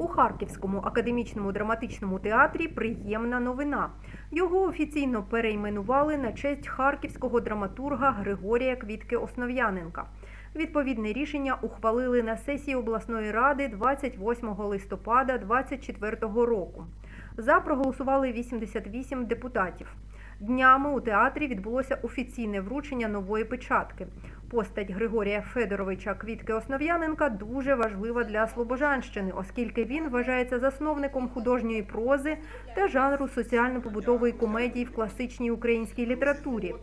У Харківському академічному драматичному театрі приємна новина. Його офіційно перейменували на честь харківського драматурга Григорія Квітки Основ'яненка. Відповідне рішення ухвалили на сесії обласної ради 28 листопада 2024 року. За проголосували 88 депутатів. Днями у театрі відбулося офіційне вручення нової печатки. Постать Григорія Федоровича Квітки Основ'яненка дуже важлива для Слобожанщини, оскільки він вважається засновником художньої прози та жанру соціально-побутової комедії в класичній українській літературі.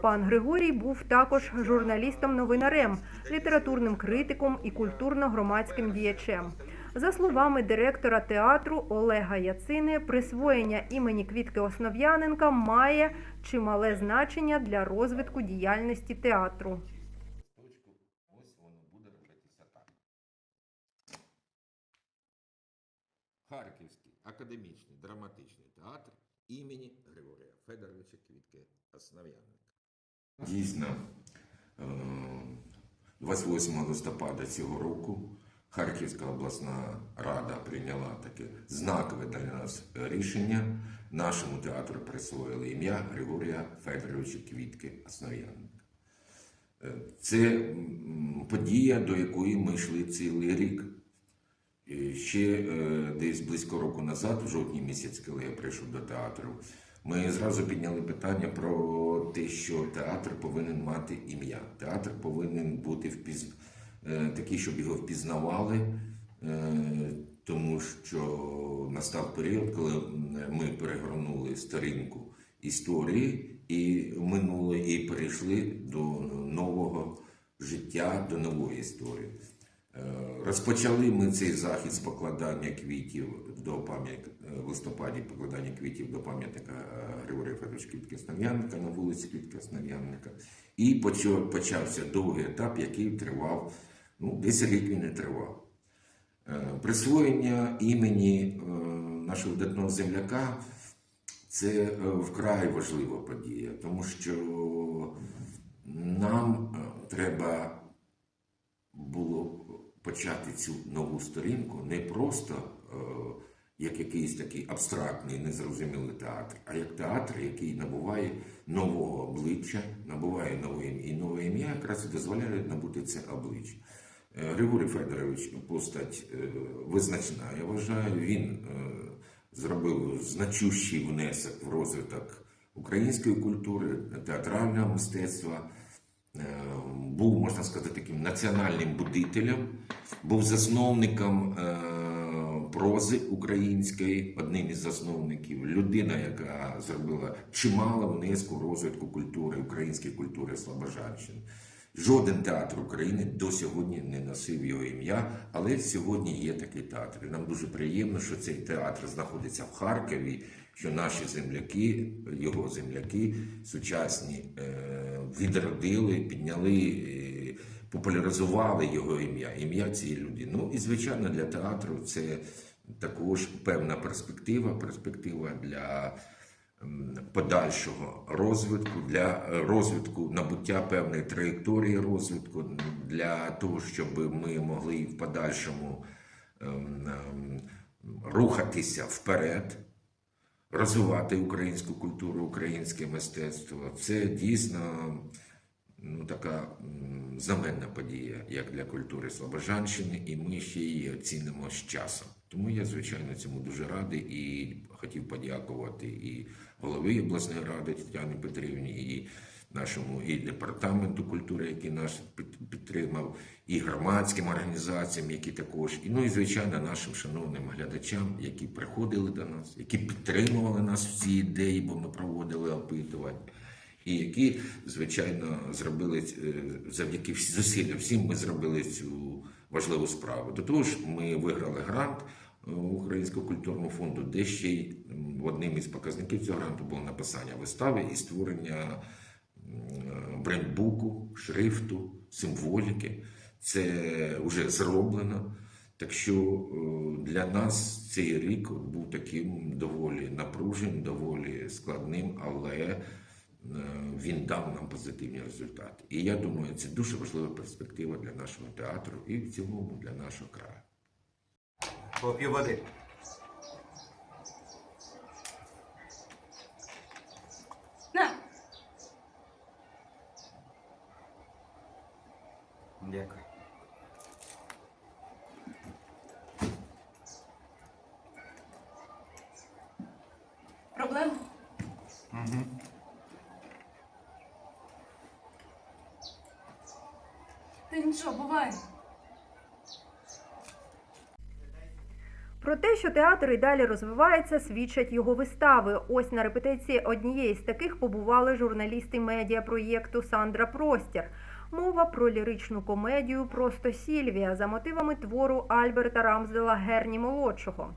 Пан Григорій був також журналістом-новинарем, літературним критиком і культурно-громадським діячем. За словами директора театру Олега Яцини, присвоєння імені Квітки Основ'яненка має чимале значення для розвитку діяльності театру. Драматичний театр імені Григорія Федоровича Квітки Основ'яненка. Дійсно, е, 28 листопада цього року Харківська обласна рада прийняла таке знакове для нас рішення. Нашому театру присвоїли ім'я Григорія Федоровича Квітки Основ'яненка. Е, Це подія, до якої ми йшли цілий рік. І Ще е, десь близько року назад, в жовтні місяць, коли я прийшов до театру, ми зразу підняли питання про те, що театр повинен мати ім'я. Театр повинен бути впіз... е, такий, щоб його впізнавали, е, тому що настав період, коли ми перегорнули сторінку історії і минуле, і перейшли до нового життя, до нової історії. Е, Розпочали ми цей захід з покладання квітів до пам'ятника в листопаді покладання квітів до пам'ятника е, Григорія Федоровича Квітки Основ'янника на вулиці Квітки Основ'янника. І почався довгий етап, який тривав, ну, десь рік він не тривав. Е, Присвоєння імені е, нашого видатного земляка це е, вкрай важлива подія, тому що нам е, треба було почати цю нову сторінку не просто е, як якийсь такий абстрактний, незрозумілий театр, а як театр, який набуває нового обличчя, набуває нове. І нове ім'я якраз дозволяє набути це обличчя. Е, Григорій Федорович постать е, визначна, я вважаю. Він зробив значущий внесок в розвиток української культури, театрального мистецтва. Е, був, можна сказати, таким національним будителем, був засновником е, прози української, одним із засновників, людина, яка зробила чимало внеску розвитку культури, української культури Слобожанщини. Жоден театр України до сьогодні не носив його ім'я, але сьогодні є такий театр. І нам дуже приємно, що цей театр знаходиться в Харкові, що наші земляки, його земляки, сучасні, е, відродили, підняли, е, популяризували його ім'я, ім'я цієї людини. Ну і звичайно для театру це також певна перспектива, перспектива для подальшого розвитку, для розвитку набуття певної траєкторії розвитку, для того, щоб ми могли в подальшому ем, ем, рухатися вперед, розвивати українську культуру, українське мистецтво. Це дійсно ну, така знаменна подія, як для культури Слобожанщини, і ми ще її оцінимо з часом. Тому я, звичайно, цьому дуже радий і хотів подякувати і голові обласної ради Тетяні Петрівні, і нашому і департаменту культури, який нас під- підтримав, і громадським організаціям, які також, і ну і звичайно нашим шановним глядачам, які приходили до нас, які підтримували нас в цій ідеї, бо ми проводили опитування. І які, звичайно, зробили е, завдяки зусиллям всім ми зробили цю важливу справу. До того ж, ми виграли грант Українського культурного фонду, де ще й одним із показників цього гранту було написання вистави і створення брендбуку, шрифту, символіки. Це вже зроблено. Так що е, для нас цей рік був таким доволі напруженим, доволі складним, але е, він дав нам позитивні результати. І я думаю, це дуже важлива перспектива для нашого театру і в цілому для нашого краю. Поп'ю води. На, Дякую. проблема? Угу. Та нічого, буває. Про те, що театр і далі розвивається, свідчать його вистави. Ось на репетиції однієї з таких побували журналісти медіапроєкту Сандра Простір. Мова про ліричну комедію Просто Сільвія за мотивами твору Альберта Рамсдела Герні Молодшого.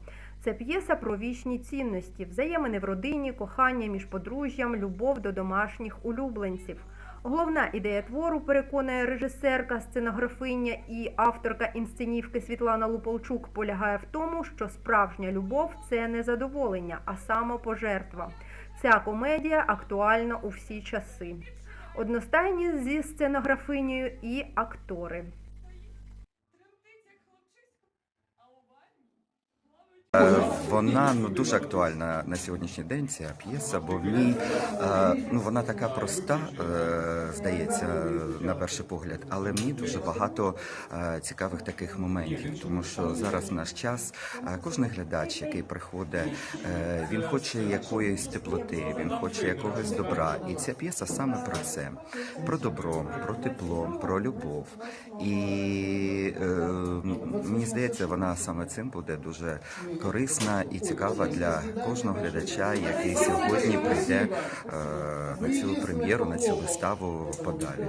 Це п'єса про вічні цінності, взаємини в родині, кохання між подружжям, любов до домашніх улюбленців. Головна ідея твору переконує режисерка, сценографиня і авторка інсценівки Світлана Луполчук полягає в тому, що справжня любов це не задоволення, а самопожертва. Ця комедія актуальна у всі часи. Одностайні зі сценографинею і актори. Вона ну дуже актуальна на сьогоднішній день. Ця п'єса, бо в ній е, ну вона така проста, е, здається, на перший погляд, але ній дуже багато е, цікавих таких моментів, тому що зараз наш час е, кожен глядач, який приходить, е, він хоче якоїсь теплоти, він хоче якогось добра. І ця п'єса саме про це: про добро, про тепло, про любов. І е, мені здається, вона саме цим буде дуже корисна і цікава для кожного глядача, який сьогодні прийде е, на цю прем'єру, на цю виставу в Подаві.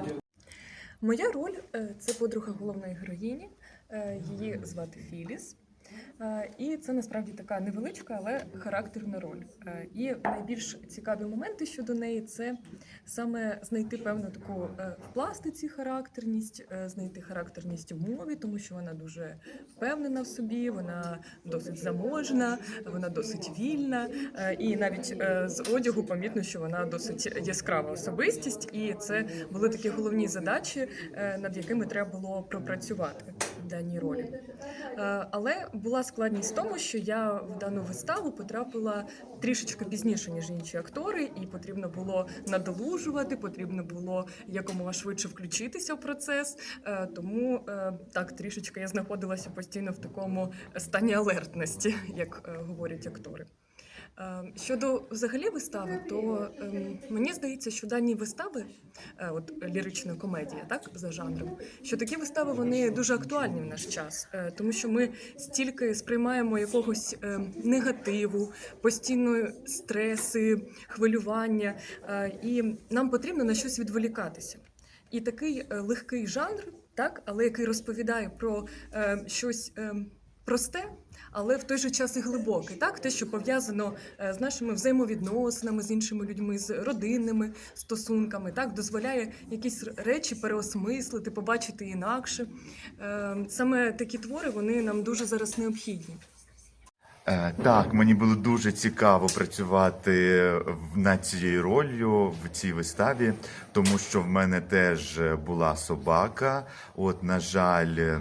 Моя роль е, це подруга головної героїні. Е, Її звати Філіс. Е, І це насправді така невеличка, але характерна роль. Е, І найбільш цікаві моменти щодо неї це саме знайти певну таку е, в пластиці характерність, знайти характерність в мові, тому що вона дуже впевнена в собі, вона досить заможна, вона досить вільна. І навіть з одягу помітно, що вона досить яскрава особистість, і це були такі головні задачі, над якими треба було пропрацювати даній ролі. Е, Але була складність в тому, що я в дану виставу потрапила трішечки пізніше, ніж інші актори, і потрібно було надолужувати, потрібно було якомога швидше включитися в процес. Е, Тому е, так трішечки я знаходилася постійно в такому стані алертності, як говорять актори. Е, Щодо взагалі вистави, то ем, мені здається, що дані вистави, е, от лірична комедія, так за жанром, що такі вистави вони дуже актуальні в наш час, е, тому що ми стільки сприймаємо якогось е, негативу, постійно стреси, хвилювання, е, і нам потрібно на щось відволікатися. І такий легкий жанр, так, але який розповідає про щось просте, але в той же час і глибокий, так те, що пов'язано е, з нашими взаємовідносинами з іншими людьми, з родинними стосунками, так дозволяє якісь речі переосмислити, побачити інакше. Е, Саме такі твори вони нам дуже зараз необхідні. Е, Так, мені було дуже цікаво працювати над цією роллю в цій виставі, тому що в мене теж була собака. От, на жаль,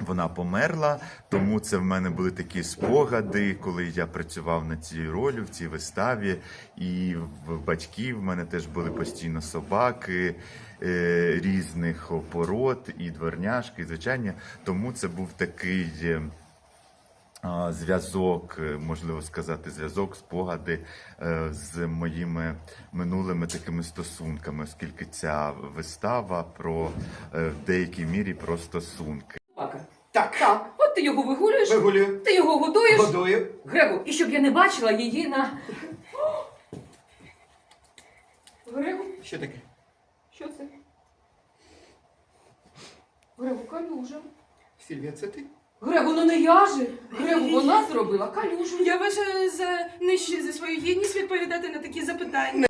вона померла, тому це в мене були такі спогади, коли я працював над цією ролью в цій виставі. І в батьків в мене теж були постійно собаки е, різних пород, і дворняшки, і звичайні. Тому це був такий. е, зв'язок, е, можливо сказати, зв'язок, спогади е, з моїми минулими такими стосунками, оскільки ця вистава про е, в деякій мірі про стосунки. Так, Так, от ти його вигулюєш, вигулюю, ти його годуєш. годую. Грегу, і щоб я не бачила її на. Грегу, Що таке? що це? Грегу, калюжа. Сільвія, це ти? Грегу, ну не я же. Грегу, вона зробила калюжу. Я вважаю за нижче за свою гідність відповідати на такі запитання.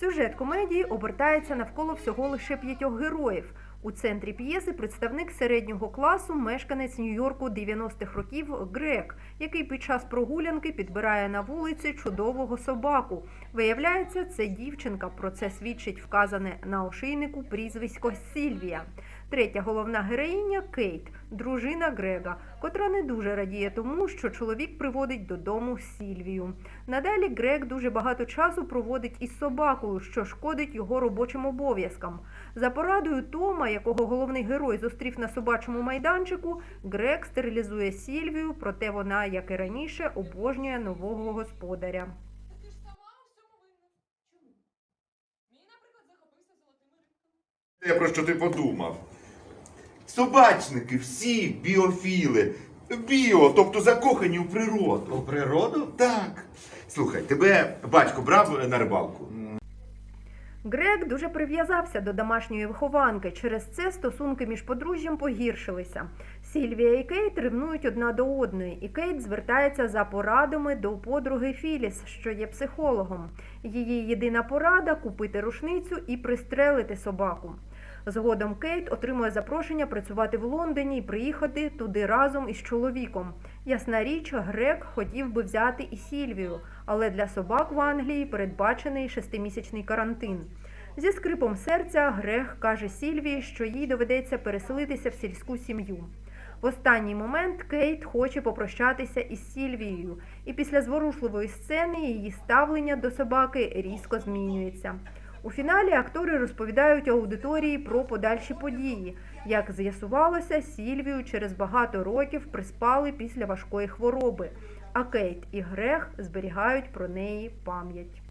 Сюжет комедії обертається навколо всього лише п'ятьох героїв. У центрі п'єси представник середнього класу, мешканець Нью-Йорку 90-х років Грек, який під час прогулянки підбирає на вулиці чудового собаку. Виявляється, це дівчинка. Про це свідчить вказане на ошейнику прізвисько Сільвія. Третя головна героїня Кейт, дружина Грега, котра не дуже радіє тому, що чоловік приводить додому Сільвію. Надалі Грег дуже багато часу проводить із собакою, що шкодить його робочим обов'язкам. За порадою Тома, якого головний герой зустрів на собачому майданчику, Грег стерилізує Сільвію, проте вона, як і раніше, обожнює нового господаря. Я про що ти подумав? Собачники всі біофіли. Біо, тобто закохані у природу. У природу? Так. Слухай, тебе батько брав на рибалку? Грег дуже прив'язався до домашньої вихованки. Через це стосунки між подружжям погіршилися. Сільвія і Кейт ревнують одна до одної, і Кейт звертається за порадами до подруги Філіс, що є психологом. Її єдина порада купити рушницю і пристрелити собаку. Згодом Кейт отримує запрошення працювати в Лондоні і приїхати туди разом із чоловіком. Ясна річ, Грег хотів би взяти і Сільвію, але для собак в Англії передбачений шестимісячний карантин. Зі скрипом серця Грег каже Сільвії, що їй доведеться переселитися в сільську сім'ю. В останній момент Кейт хоче попрощатися із Сільвією, і після зворушливої сцени її ставлення до собаки різко змінюється. У фіналі актори розповідають аудиторії про подальші події. Як з'ясувалося, Сільвію через багато років приспали після важкої хвороби, а Кейт і Грех зберігають про неї пам'ять.